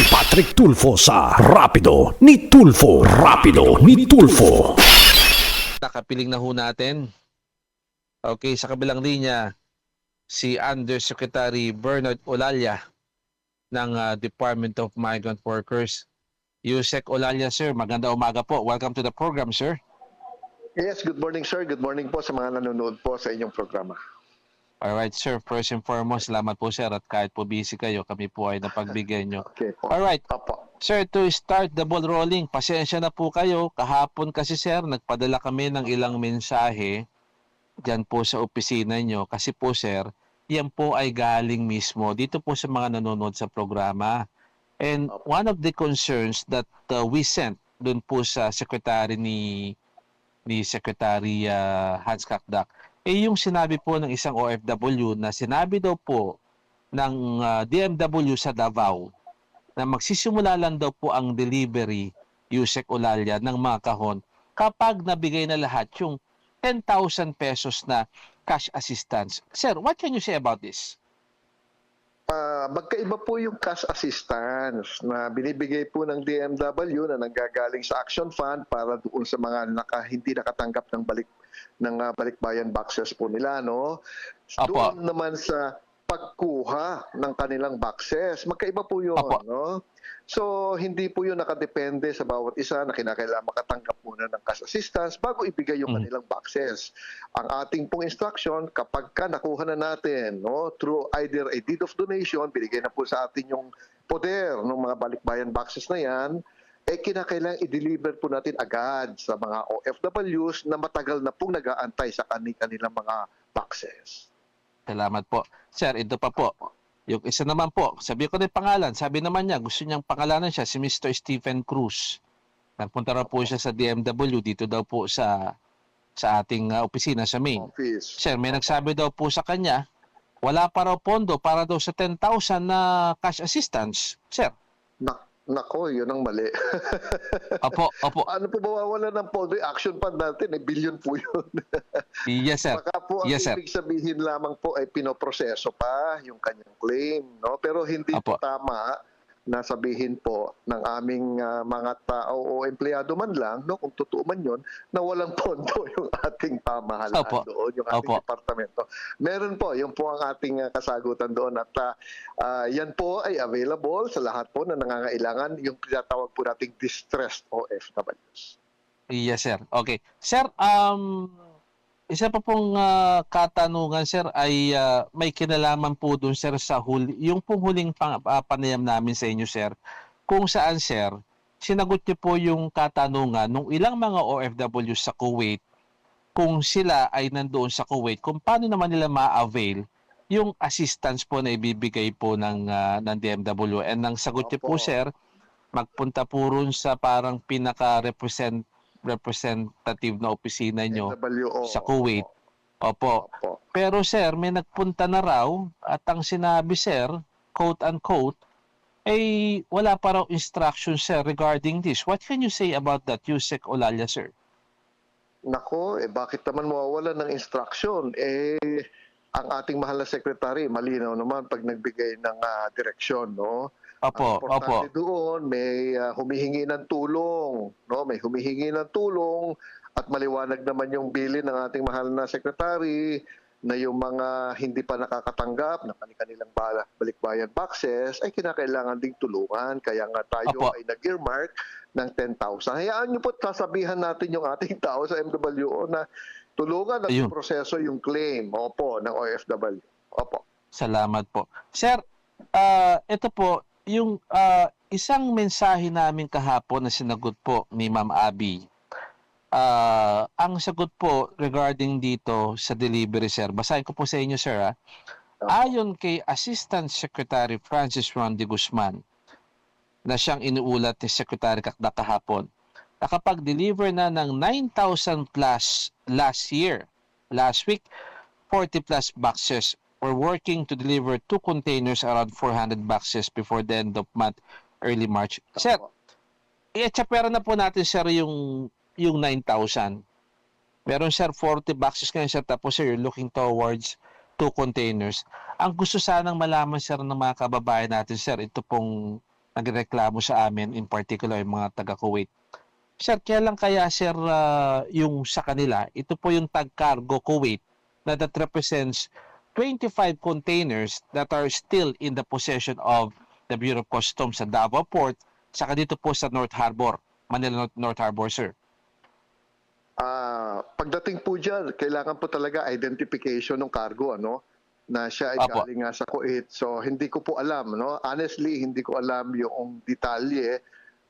si Patrick Tulfo sa Rapido ni Tulfo. Rapido ni Tulfo. Nakapiling na ho natin. Okay, sa kabilang linya, si Undersecretary Bernard Olalia ng ah, Department of Migrant Workers. Yusek Olalia, sir. Maganda umaga po. Welcome to the program, sir. Yes, good morning sir. Good morning po sa mga nanonood po sa inyong programa. Alright, sir. First and foremost, salamat po, sir. At kahit po busy kayo, kami po ay napagbigay nyo. Okay po. Alright, Apo. Sir, to start the ball rolling, pasensya na po kayo. Kahapon kasi sir, nagpadala kami ng ilang mensahe dyan po sa opisina nyo. Kasi po sir, yan po ay galing mismo dito po sa mga nanonood sa programa. And one of the concerns that uh, we sent doon po sa secretary ni ni Secretary uh, Hans Kakdak, eh yung sinabi po ng isang OFW na sinabi daw po ng uh, DMW sa Davao na magsisimula lang daw po ang delivery Yusek Olalia ng mga kahon kapag nabigay na lahat yung 10,000 pesos na cash assistance. Sir, what can you say about this? Ah, magkaiba po yung cash assistance na binibigay po ng DMW na nanggagaling sa Action Fund para doon sa mga naka, hindi nakatanggap ng balik ng ah, balikbayan boxes po nila no. Apo. Doon naman sa pagkuha ng kanilang boxes. Magkaiba po yun, Apo. no? So, hindi po yun nakadepende sa bawat isa na kinakailangan makatanggap muna ng cash assistance bago ibigay yung Mm. kanilang boxes. Ang ating pong instruction, kapag ka nakuha na natin, no, through either a deed of donation, binigay na po sa atin yung poder ng mga balikbayan boxes na yan, eh kinakailangan i-deliver po natin agad sa mga OFWs na matagal na pong nag-aantay sa kani- kanilang mga boxes. Salamat po. Sir, ito pa po. Yung isa naman po, sabi ko na yung pangalan. Sabi naman niya, gusto niyang pangalanan siya, si Mr. Stephen Cruz. Nagpunta raw po siya sa DMW dito daw po sa sa ating uh, opisina sa Maine. Office. Sir, may nagsabi daw po sa kanya, wala pa raw pondo para daw sa 10,000 na cash assistance. Sir, Nak- nako, yun ang mali. opo, opo. ano po mawawala ng pondo? Action fund natin, eh, billion po yun. Yes, sir. Baka po ang Yes, sir. ibig sabihin lamang po ay pinoproseso pa yung kanyang claim. No? Pero hindi Apo. po tama na sabihin po ng aming ah, mga tao o empleyado man lang, no, kung totoo man yun, na walang pondo yung ating pamahalaan Opo. doon, yung ating Opo. departamento. Meron po, yun po ang ating ah, kasagutan doon at ah, ah, yan po ay available sa lahat po na nangangailangan yung tinatawag po nating distressed OFWs. Yes, sir. Okay. Sir, um, isa pa pong ah, katanungan, sir, ay ah, may kinalaman po dun, sir, sa huli, yung pong huling pang, ah, panayam namin sa inyo, sir, kung saan, sir, sinagot niyo po yung katanungan nung ilang mga OFW sa Kuwait kung sila ay nandoon sa Kuwait, kung paano naman nila ma-avail yung assistance po na ibibigay po ng, ah, ng DMW. And ang sagot niyo po, sir, magpunta po rin sa parang pinaka-represent representative na opisina nyo. NWO. sa Kuwait. Opo. Opo. Pero sir, may nagpunta na raw at ang sinabi sir, quote unquote, ay wala pa raw instruction sir regarding this. What can you say about that, Yusek Olalia, sir? Nako, eh bakit naman mawawala ng instruction? Eh, ang ating mahal na secretary, malinaw naman pag nagbigay ng ah, direksyon, no? Opo, Ang opo. doon, may ah, humihingi ng tulong, no? May humihingi ng tulong at maliwanag naman yung bilin ng ating mahal na secretary na yung mga hindi pa nakakatanggap ng kanilang balikbayan boxes ay kinakailangan ding tulungan. Kaya nga tayo Opo. ay nag-earmark ng 10,000. Hayaan niyo po sasabihan natin yung ating tao sa MWO na tulungan Ayun. proseso yung claim opo ng OFW. Opo. Salamat po. Sir, ah, ito po, yung ah, isang mensahe namin kahapon na sinagot po ni Ma'am Abby. Ah, ang sagot po regarding dito sa delivery, sir. Basahin ko po sa inyo, sir. ah. Ayon kay Assistant Secretary Francis Ron de Guzman, na siyang inuulat ni Secretary Kakda kahapon, nakapag-deliver na ng 9,000 plus last year. Last week, 40 plus boxes. We're working to deliver two containers around 400 boxes before the end of month, early March. Sir, Opo. i-chapera na po natin, sir, yung, yung 9,000. Meron, sir, 40 boxes ngayon, sir. Tapos, sir, you're looking towards two containers. Ang gusto sanang malaman, sir, ng mga kababayan natin, sir, ito pong nagreklamo sa amin, in particular yung mga taga-Kuwait. Sir, kailan kaya sir ah, yung sa kanila, ito po yung tag cargo Kuwait na that represents 25 containers that are still in the possession of the Bureau of Customs sa Davao Port, saka dito po sa North Harbor, Manila North, North Harbor, sir. Ah, pagdating po diyan, kailangan po talaga identification ng cargo ano na siya ay Apo. galing nga sa Kuwait. So hindi ko po alam no. Honestly, hindi ko alam yung detalye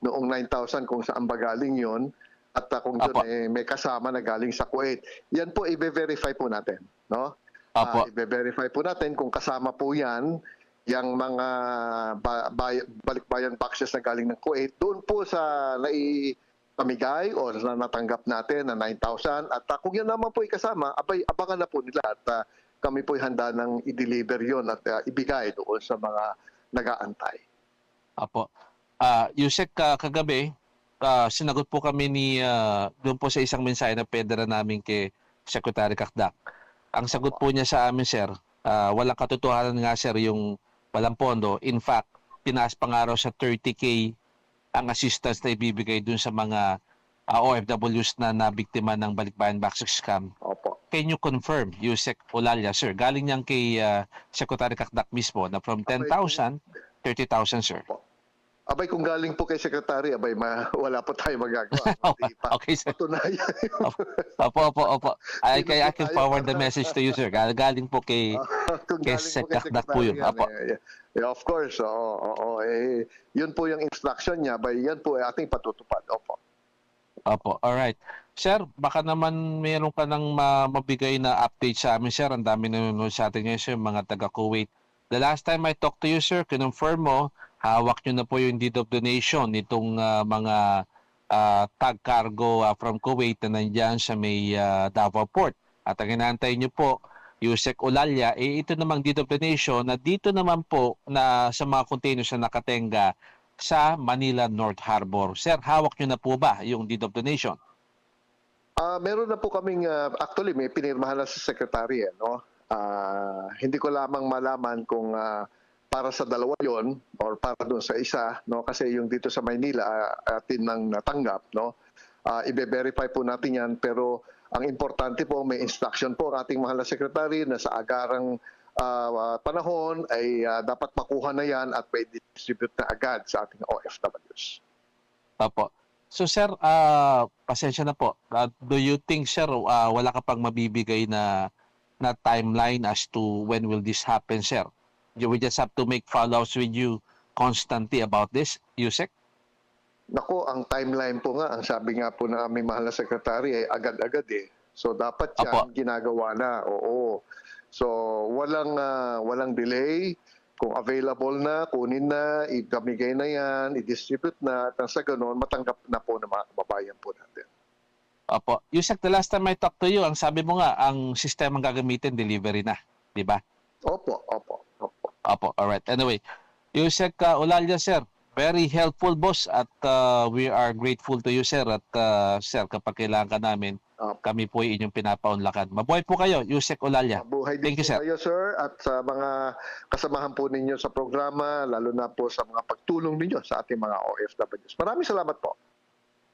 noong 9,000 kung saan ba galing 'yon at ah, kung doon eh, may kasama na galing sa Kuwait. Yan po i-verify po natin, no? Apo. Ah, i-verify po natin kung kasama po 'yan yung mga ba- bay- balikbayan boxes na galing ng Kuwait doon po sa nai pamigay o na natanggap natin na 9,000 at uh, kung yan naman po ikasama, abay, abangan na po nila at ah, kami po handa ng i-deliver yon at ah, ibigay doon sa mga nag-aantay. Apo. Ah, Yusek, ah, kagabi, ah, sinagot po kami ni ah, doon po sa isang mensahe na pedra namin kay Secretary Kakdak. Ang sagot po niya sa amin, sir, ah, walang katotohanan nga, sir, yung walang pondo. In fact, tinaas pa nga raw sa 30K ang assistance na ibibigay doon sa mga ah, OFWs na nabiktima ng balikbayan boxing scam. Opo. Can you confirm, Yusek Olalia, sir? Galing niyan kay ah, Secretary Kakdak mismo na from 10,000, 30,000, sir. Abay, kung galing po kay Secretary, abay, ma- wala po tayo magagawa. Okay, sir. patunayan. Opo, opo, opo. Ay, Hindi kaya I can forward the message to you, sir. Gal- Galing po kay... kung Kay galing po Sec. Dakdak po yun. Secretary yan, eh, yeah, of course, oo, oo, eh, yun po yung instruction niya, bay, yan po ay ating patutupad. Opo. Opo, alright. Sir, baka naman meron ka ng ma- mabigay na update sa amin, sir. Ang dami nanonood sa atin ngayon, sir, mga taga-Kuwait. The last time I talked to you, sir, kinonfirm mo, hawak nyo na po yung deed of donation nitong ah, mga ah, tag cargo ah, from Kuwait na nandyan sa may ah, Davao Port. At ang inaantay nyo po, Yusek Olalia, eh ito namang deed of donation na dito naman po na sa mga containers na nakatenga sa Manila North Harbor. Sir, hawak nyo na po ba yung deed of donation? Ah, meron na po kaming ah, actually may pinirmahan na sa secretary eh, no. Ah, hindi ko lamang malaman kung ah, para sa dalawa 'yon or para doon sa isa, no, kasi yung dito sa Maynila ah, atin nang natanggap, no. Ah, ibe-verify po natin 'yan pero ang importante po may instruction po ang ating mahal na secretary na sa agarang ah, panahon ay ah, dapat makuha na 'yan at may distribute na agad sa ating OFWs. Opo. So sir, ah pasensya na po. Ah, do you think sir ah, wala ka pang mabibigay na na timeline as to when will this happen, sir? You we just have to make follow-ups with you constantly about this, Yusek? Nako, ang timeline po nga, ang sabi nga po ng aming mahal na sekretary ay agad-agad eh. So dapat yan Apo. ginagawa na. Oo. So walang ah, walang delay. Kung available na, kunin na, igamigay na yan, i-distribute na, at sa ganun, matanggap na po ng mga kababayan po natin. Opo. Yusek, the last time I talked to you, ang sabi mo nga, ang sistema ang gagamitin, delivery na. Di ba? Opo, opo, Opo, alright. Anyway, Yusek uh, Olalia, sir, very helpful boss at uh, we are grateful to you, sir. At uh, sir, kapag kailangan ka namin, Opo. kami po ay inyong pinapaunlakan. Mabuhay po kayo, Yusek Olalia. Mabuhay din Thank you, sir. kayo, sir, at sa mga kasamahan po ninyo sa programa, lalo na po sa mga pagtulong ninyo sa ating mga OFWs. Maraming salamat po.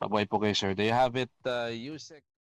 Mabuhay po kayo, sir. Do you have it, uh, Yusek?